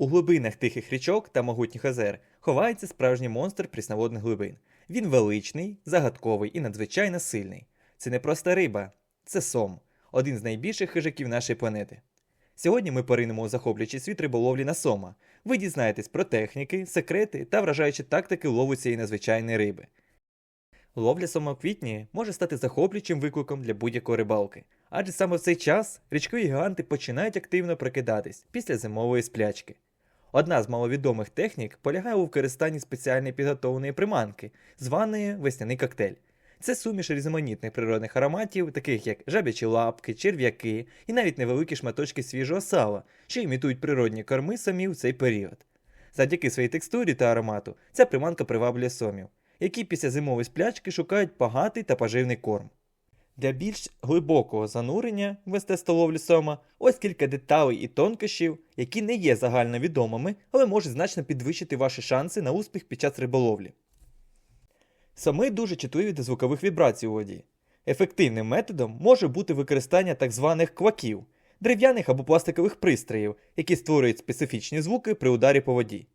У глибинах тихих річок та могутніх озер ховається справжній монстр прісноводних глибин. Він величний, загадковий і надзвичайно сильний. Це не просто риба, це сом, один з найбільших хижаків нашої планети. Сьогодні ми поринемо у захоплюючий світ риболовлі на сома. Ви дізнаєтесь про техніки, секрети та вражаючі тактики лову цієї надзвичайної риби. Ловля сома в квітні може стати захоплюючим викликом для будь-якої рибалки, адже саме в цей час річкові гіганти починають активно прокидатись після зимової сплячки. Одна з маловідомих технік полягає у використанні спеціальної підготовленої приманки, званої весняний коктейль. Це суміш різноманітних природних ароматів, таких як жабячі лапки, черв'яки і навіть невеликі шматочки свіжого сала, що імітують природні корми самі в цей період. Завдяки своїй текстурі та аромату ця приманка приваблює сомів, які після зимової сплячки шукають багатий та поживний корм. Для більш глибокого занурення в мистецтво сома ось кілька деталей і тонкощів, які не є загальновідомими, але можуть значно підвищити ваші шанси на успіх під час риболовлі. Соми дуже чутливі до звукових вібрацій у воді. Ефективним методом може бути використання так званих кваків, дерев'яних або пластикових пристроїв, які створюють специфічні звуки при ударі по воді.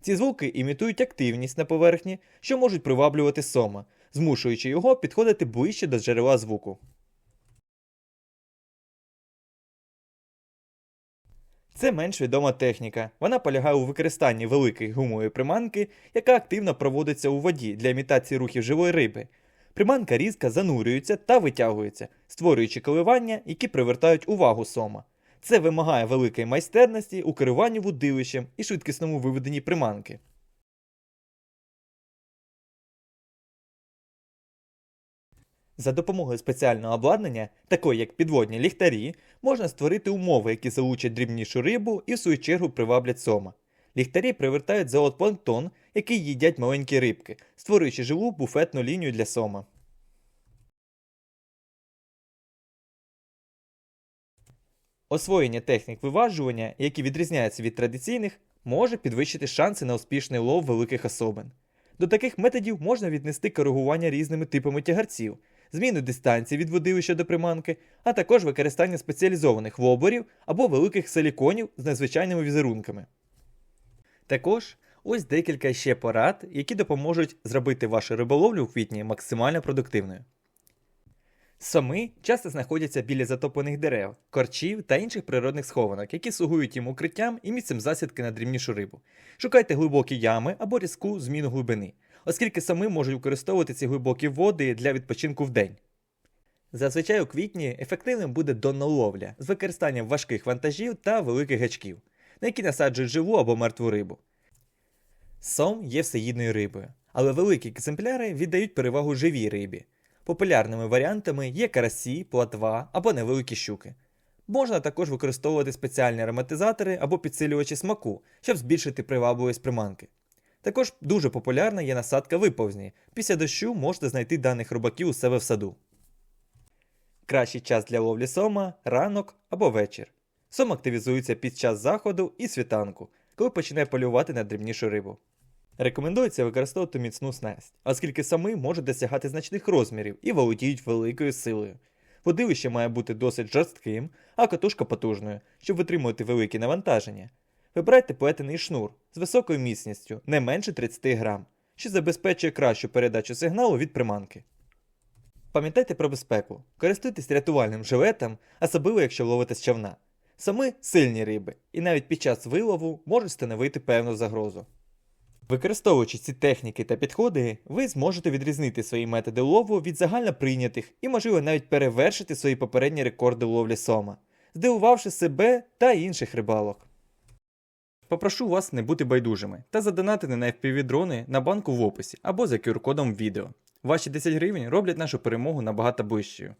Ці звуки імітують активність на поверхні, що можуть приваблювати сома, змушуючи його підходити ближче до джерела звуку. Це менш відома техніка. Вона полягає у використанні великої гумової приманки, яка активно проводиться у воді для імітації рухів живої риби. Приманка різко занурюється та витягується, створюючи коливання, які привертають увагу сома. Це вимагає великої майстерності у керуванні вудилищем і швидкісному виведенні приманки. За допомогою спеціального обладнання, такої як підводні ліхтарі, можна створити умови, які залучать дрібнішу рибу і в свою чергу приваблять сома. Ліхтарі привертають зоотпланктон, який їдять маленькі рибки, створюючи живу буфетну лінію для сома. Освоєння технік виважування, які відрізняються від традиційних, може підвищити шанси на успішний лов великих особин. До таких методів можна віднести коригування різними типами тягарців, зміну дистанції від водилища до приманки, а також використання спеціалізованих воблерів або великих силіконів з надзвичайними візерунками. Також ось декілька ще порад, які допоможуть зробити вашу риболовлю у квітні максимально продуктивною. Соми часто знаходяться біля затоплених дерев, корчів та інших природних схованок, які слугують їм укриттям і місцем засідки на дрібнішу рибу. Шукайте глибокі ями або різку зміну глибини, оскільки соми можуть використовувати ці глибокі води для відпочинку вдень. Зазвичай у квітні ефективним буде донна ловля з використанням важких вантажів та великих гачків, на які насаджують живу або мертву рибу. Сом є всеїдною рибою, але великі екземпляри віддають перевагу живій рибі. Популярними варіантами є карасі, платва або невеликі щуки. Можна також використовувати спеціальні ароматизатори або підсилювачі смаку, щоб збільшити привабливість приманки. Також дуже популярна є насадка виповзні. Після дощу можете знайти даних рибаків у себе в саду. Кращий час для ловлі сома ранок або вечір. Сом активізується під час заходу і світанку, коли починає полювати на дрібнішу рибу. Рекомендується використовувати міцну снасть, оскільки сами можуть досягати значних розмірів і володіють великою силою. Водилище має бути досить жорстким, а катушка потужною, щоб витримувати великі навантаження. Вибирайте плетений шнур з високою міцністю, не менше 30 грам, що забезпечує кращу передачу сигналу від приманки. Пам'ятайте про безпеку, користуйтесь рятувальним жилетом, особливо якщо ловите з човна. Сами сильні риби, і навіть під час вилову можуть становити певну загрозу. Використовуючи ці техніки та підходи, ви зможете відрізнити свої методи лову від загально прийнятих і, можливо, навіть перевершити свої попередні рекорди ловлі сома, здивувавши себе та інших рибалок. Попрошу вас не бути байдужими та задонатити на FPV-дрони на банку в описі або за QR-кодом відео. Ваші 10 гривень роблять нашу перемогу набагато ближчою.